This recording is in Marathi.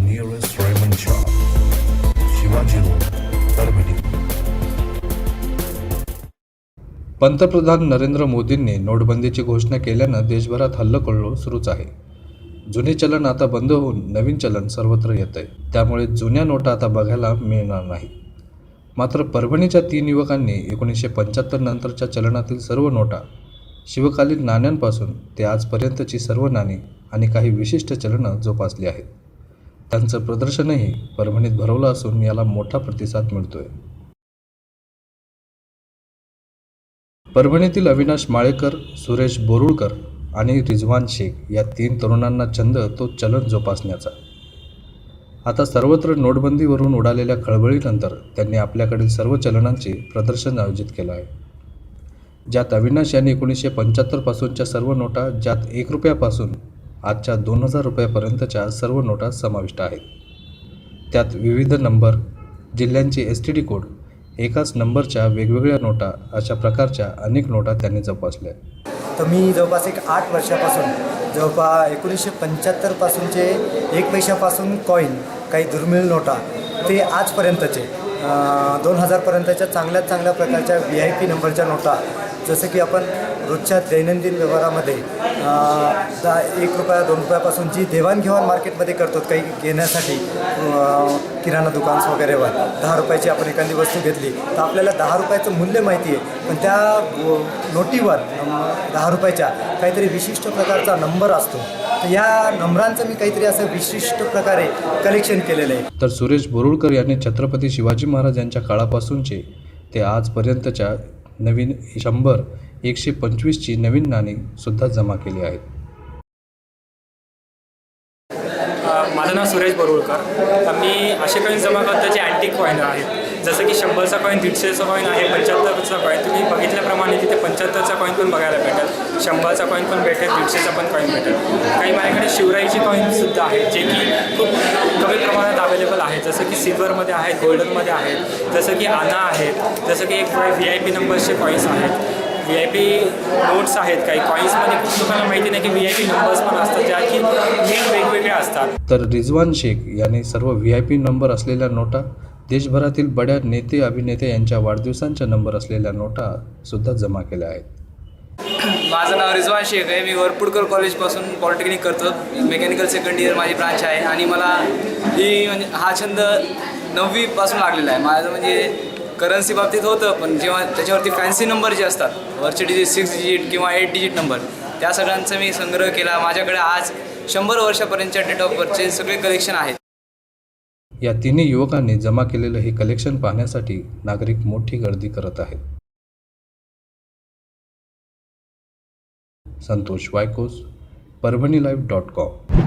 nearest Raymond shop. पंतप्रधान नरेंद्र मोदींनी नोटबंदीची घोषणा केल्यानं देशभरात हल्लखोल्लो सुरूच आहे. जुने चलन आता बंद होऊन नवीन चलन सर्वत्र येत आहे त्यामुळे जुन्या नोटा आता बघायला मिळणार नाही. मात्र परभणीच्या तीन युवकांनी एकोणीसशे पंच्याहत्तर नंतरच्या चलनातील सर्व नोटा शिवकालीन नाण्यांपासून ते आजपर्यंतची सर्व नाणी आणि काही विशिष्ट चलनं जोपासली आहेत. त्यांचं प्रदर्शनही परभणीत भरवलं असून याला मोठा प्रतिसाद मिळतोय. परभणीतील अविनाश माळेकर सुरेश बोरुळकर आणि रिजवान शेख या तीन तरुणांना छंद तो चलन जोपासण्याचा. आता सर्वत्र नोटबंदीवरून उडालेल्या खळबळीनंतर त्यांनी आपल्याकडील सर्व चलनांचे प्रदर्शन आयोजित केलं आहे. ज्यात अविनाश यांनी एकोणीसशे पंच्याहत्तरपासूनच्या सर्व नोटा ज्यात एक रुपयापासून आजच्या दोन हजार रुपयापर्यंतच्या सर्व नोटा समाविष्ट आहेत. त्यात विविध नंबर जिल्ह्यांचे एस टी डी कोड एकाच नंबरच्या वेगवेगळ्या नोटा अशा प्रकारच्या अनेक नोटा त्यांनी जोपासल्या. तर मी जवळपास एक आठ वर्षापासून जवळपास एकोणीसशे पंच्याहत्तरपासूनचे एक पैशापासून कॉईन काही दुर्मिळ नोटा ते आजपर्यंतचे दोन हजारपर्यंतच्या चांगल्यात चांगल्या प्रकारच्या व्ही आय पी नंबरच्या नोटा जसं की आपण रोजच्या दैनंदिन व्यवहारामध्ये दहा एक रुपया दोन रुपयापासून जी देवाणघेवाण मार्केटमध्ये करतो काही घेण्यासाठी किराणा दुकान्स वगैरेवर दहा रुपयाची आपण एखादी वस्तू घेतली तर आपल्याला दहा रुपयाचं मूल्य माहिती आहे पण त्या नोटीवर दहा रुपयाच्या काहीतरी विशिष्ट प्रकारचा नंबर असतो. तर या नंबरांचं मी काहीतरी असं विशिष्ट प्रकारे कलेक्शन केलेलं आहे. तर सुरेश बोरुळकर यांनी छत्रपती शिवाजी महाराज यांच्या काळापासूनचे ते आजपर्यंतच्या नवीन शंभर एकशे पंचवीसची नवीन नाणी सुद्धा जमा केली आहेत. माझं नाव सुरेश बोरुळकर. तर मी असे कॉईन जमा करतो जे अँटिक कॉईन आहेत. जसं की शंभरचा कॉईन दीडशेचा कॉईन आहे पंच्याहत्तरचा कॉईन तुम्ही बघितल्याप्रमाणे तिथे पंच्याहत्तरचा कॉईन पण बघायला भेटेल. शंभरचा कॉईन पण भेटेल दीडशेचा पण कॉईन भेटेल. काही माझ्याकडे शिवराईची कॉईनसुद्धा आहे जे की खूप कमी प्रमाणात अवेलेबल आहेत जसं की सिल्वरमध्ये आहेत गोल्डनमध्ये आहेत जसं की आना आहेत जसं की एक व्ही आय पी नंबर्सचे कॉईन्स आहेत. व्ही आय पी नोट्स आहेत काही. कॉईन्समध्ये खूप लोकांना माहिती नाही की व्ही आय पी नंबर्स पण असतात ज्या की मेन वेगवेगळे असतात. तर रिजवान शेख यांनी सर्व व्ही आय पी नंबर असलेल्या नोटा देशभरातील बड्या नेते अभिनेते यांच्या वाढदिवसांच्या नंबर असलेल्या नोटा सुद्धा जमा केल्या आहेत. माझं नाव रिजवान शेख आहे. मी वरपुडकर कॉलेजपासून पॉलिटेक्निक करतो. मेकॅनिकल सेकंड इयर माझी ब्रांच आहे. आणि मला ही म्हणजे हा छंद नववीपासून लागलेला आहे. माझं म्हणजे करन्सी बाबतीत होतं पण जेव्हा त्याच्यावरती फॅन्सी नंबर जे असतात वरचे डिजिट सिक्स डिजिट किंवा एट डिजिट नंबर त्या सगळ्यांचा मी संग्रह केला. माझ्याकडे आज शंभर वर्षापर्यंतच्या डेट ऑफ बर्थचे सगळे कलेक्शन आहेत. या तिन्ही युवकांनी जमा केलेलं हे कलेक्शन पाहण्यासाठी नागरिक मोठी गर्दी करत आहेत. Santosh Waykos Parbhani live dot com